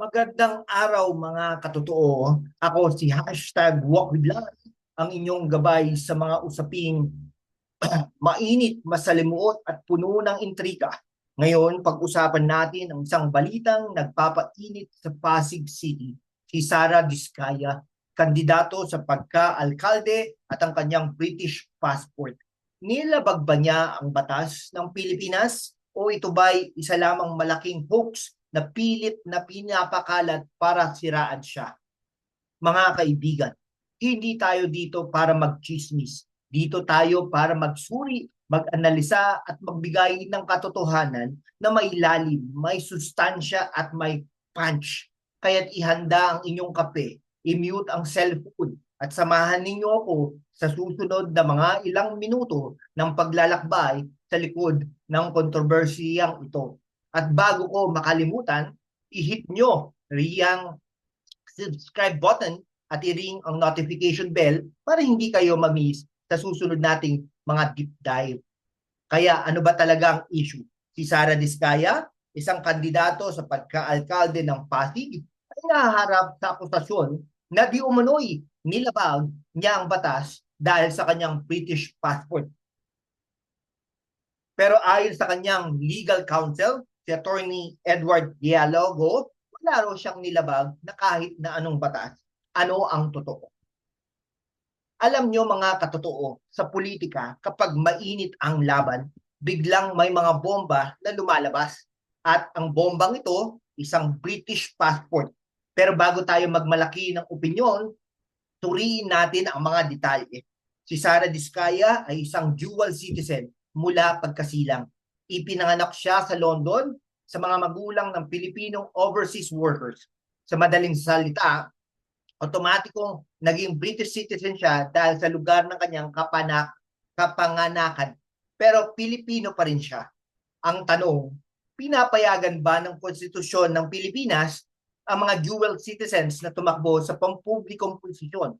Magandang araw mga katotoo. Ako si hashtag Walk with Love, ang inyong gabay sa mga usaping mainit, masalimuot at puno ng intriga. Ngayon, pag-usapan natin ang isang balitang nagpapainit sa Pasig City, si Sara Diskaya, kandidato sa pagka-alkalde at ang kanyang British passport. Nilabag ba niya ang batas ng Pilipinas o ito ba'y isa lamang malaking hoax na pilit na pinapakalat para siraan siya. Mga kaibigan, hindi tayo dito para magchismis. Dito tayo para magsuri, mag-analisa at magbigay ng katotohanan na may lalim, may sustansya at may punch. Kaya't ihanda ang inyong kape, i-mute ang cellphone at samahan ninyo ako sa susunod na mga ilang minuto ng paglalakbay sa likod ng kontrobersiyang ito. At bago ko makalimutan, i-hit nyo riyang subscribe button at i-ring ang notification bell para hindi kayo ma-miss sa susunod nating mga deep dive. Kaya ano ba talaga ang issue? Si Sara Diskaya, isang kandidato sa pagka-alkalde ng Pasig, ay nahaharap sa akusasyon na di umano'y nilabag niya ang batas dahil sa kanyang British passport. Pero ayon sa kanyang legal counsel, si Attorney Edward Dialogo, wala raw siyang nilabag na kahit na anong batas. Ano ang totoo? Alam nyo mga katotoo, sa politika, kapag mainit ang laban, biglang may mga bomba na lumalabas. At ang bombang ito, isang British passport. Pero bago tayo magmalaki ng opinyon, turiin natin ang mga detalye. Si Sara Diskaya ay isang dual citizen mula pagkasilang ipinanganak siya sa London sa mga magulang ng Pilipinong overseas workers. Sa madaling salita, otomatikong naging British citizen siya dahil sa lugar ng kanyang kapanak, kapanganakan. Pero Pilipino pa rin siya. Ang tanong, pinapayagan ba ng konstitusyon ng Pilipinas ang mga dual citizens na tumakbo sa pampublikong posisyon?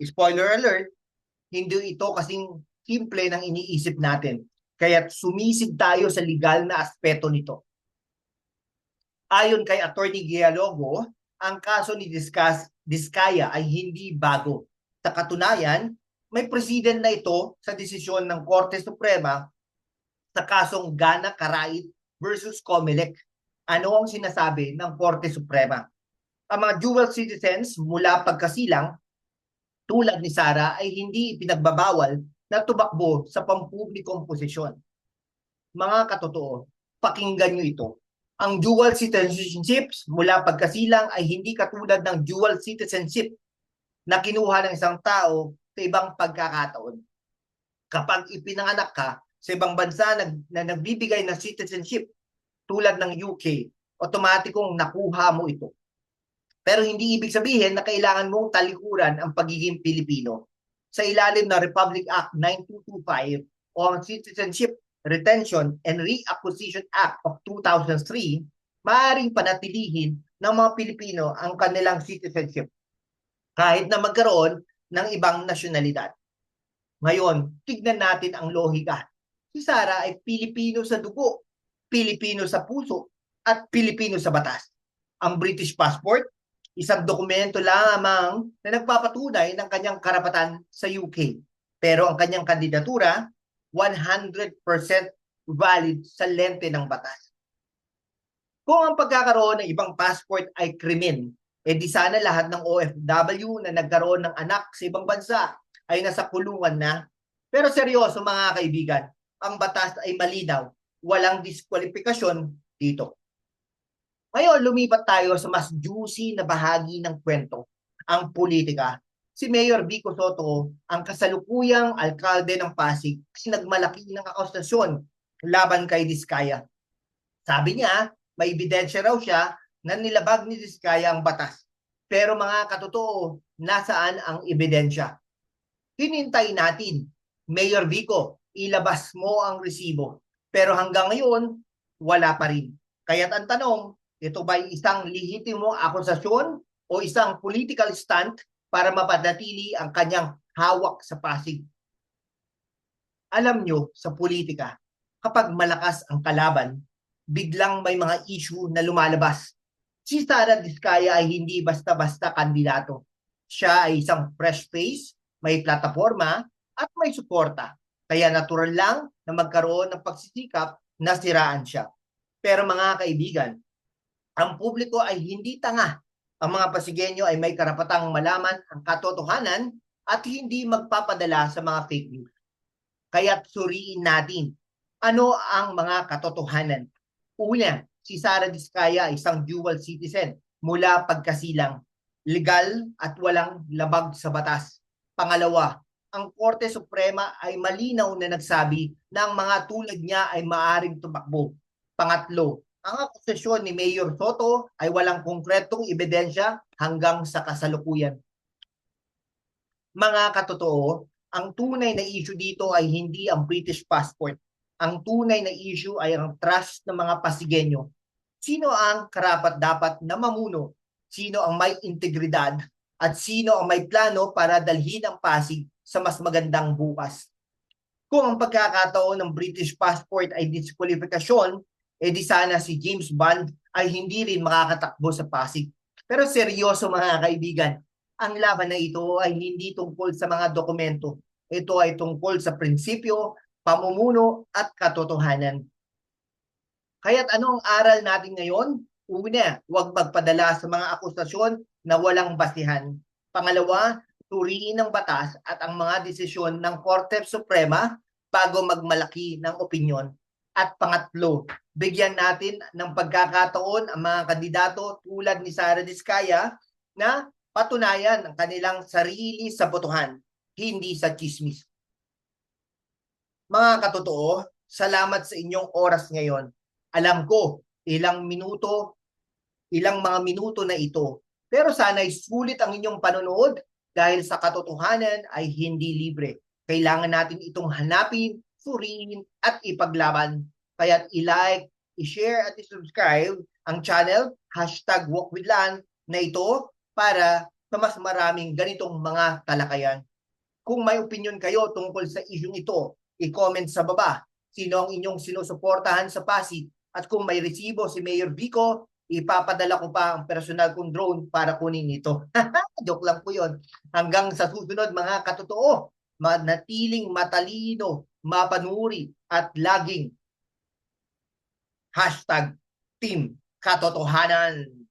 Spoiler alert, hindi ito kasing simple ng iniisip natin kaya sumisid tayo sa legal na aspeto nito. Ayon kay Attorney Gialogo, ang kaso ni Diskas, Diskaya ay hindi bago. Sa katunayan, may president na ito sa desisyon ng Korte Suprema sa kasong Gana Karait versus Comelec. Ano ang sinasabi ng Korte Suprema? Ang mga dual citizens mula pagkasilang tulad ni Sara ay hindi pinagbabawal na tumakbo sa pampublikong posisyon. Mga katotoo, pakinggan nyo ito. Ang dual citizenships mula pagkasilang ay hindi katulad ng dual citizenship na kinuha ng isang tao sa ibang pagkakataon. Kapag ipinanganak ka sa ibang bansa na, na nagbibigay ng citizenship tulad ng UK, otomatikong nakuha mo ito. Pero hindi ibig sabihin na kailangan mong talikuran ang pagiging Pilipino sa ilalim ng Republic Act 9225 o Citizenship Retention and Reacquisition Act of 2003, maaaring panatilihin ng mga Pilipino ang kanilang citizenship kahit na magkaroon ng ibang nasyonalidad. Ngayon, tignan natin ang lohika. Si Sara ay Pilipino sa dugo, Pilipino sa puso, at Pilipino sa batas. Ang British passport isang dokumento lamang na nagpapatunay ng kanyang karapatan sa UK. Pero ang kanyang kandidatura, 100% valid sa lente ng batas. Kung ang pagkakaroon ng ibang passport ay krimen, eh di sana lahat ng OFW na nagkaroon ng anak sa ibang bansa ay nasa kulungan na. Pero seryoso mga kaibigan, ang batas ay malinaw. Walang diskwalifikasyon dito. Ngayon, lumipat tayo sa mas juicy na bahagi ng kwento, ang politika. Si Mayor Vico Soto, ang kasalukuyang alkalde ng Pasig, ay nagmalaki ng akustasyon laban kay Diskaya. Sabi niya, may ebidensya raw siya na nilabag ni Diskaya ang batas. Pero mga katotoo, nasaan ang ebidensya? Hinintay natin, Mayor Vico, ilabas mo ang resibo. Pero hanggang ngayon, wala pa rin. Kaya't ang tanong, ito ba'y isang lehitimo akusasyon o isang political stunt para mapanatili ang kanyang hawak sa Pasig? Alam nyo, sa politika, kapag malakas ang kalaban, biglang may mga issue na lumalabas Si Sara Diskaya ay hindi basta-basta kandidato. Siya ay isang fresh face, may plataforma, at may suporta. Kaya natural lang na magkaroon ng pagsisikap na siraan siya. Pero mga kaibigan, ang publiko ay hindi tanga. Ang mga Pasigenyo ay may karapatang malaman ang katotohanan at hindi magpapadala sa mga fake news. Kaya't suriin natin ano ang mga katotohanan. Una, si Sara Diskaya ay isang dual citizen mula pagkasilang, legal at walang labag sa batas. Pangalawa, ang Korte Suprema ay malinaw na nagsabi na ang mga tulad niya ay maaring tumakbo. Pangatlo, ang akusasyon ni Mayor Soto ay walang konkretong ebidensya hanggang sa kasalukuyan. Mga katotoo, ang tunay na issue dito ay hindi ang British passport. Ang tunay na issue ay ang trust ng mga Pasigenyo. Sino ang karapat dapat na mamuno? Sino ang may integridad? At sino ang may plano para dalhin ang Pasig sa mas magandang bukas? Kung ang pagkakataon ng British passport ay diskwalifikasyon, eh di sana si James Bond ay hindi rin makakatakbo sa Pasig. Pero seryoso mga kaibigan, ang laban na ito ay hindi tungkol sa mga dokumento. Ito ay tungkol sa prinsipyo, pamumuno at katotohanan. Kaya't anong aral natin ngayon? Una, huwag magpadala sa mga akusasyon na walang basihan. Pangalawa, turiin ng batas at ang mga desisyon ng Korte Suprema bago magmalaki ng opinyon. At pangatlo, bigyan natin ng pagkakataon ang mga kandidato tulad ni Sara Diskaya na patunayan ang kanilang sarili sa botohan, hindi sa chismis. Mga katotoo, salamat sa inyong oras ngayon. Alam ko, ilang minuto, ilang mga minuto na ito. Pero sana'y sulit ang inyong panonood dahil sa katotohanan ay hindi libre. Kailangan natin itong hanapin, suriin at ipaglaban. Kaya i-like, i-share at i-subscribe ang channel hashtag walkwithlan na ito para sa mas maraming ganitong mga talakayan. Kung may opinion kayo tungkol sa isyong ito, i-comment sa baba sino ang inyong sinusuportahan sa Pasig at kung may resibo si Mayor Vico, ipapadala ko pa ang personal kong drone para kunin ito. Joke lang po yun. Hanggang sa susunod mga katotoo, manatiling matalino, mapanuri at laging hashtag Team Katotohanan.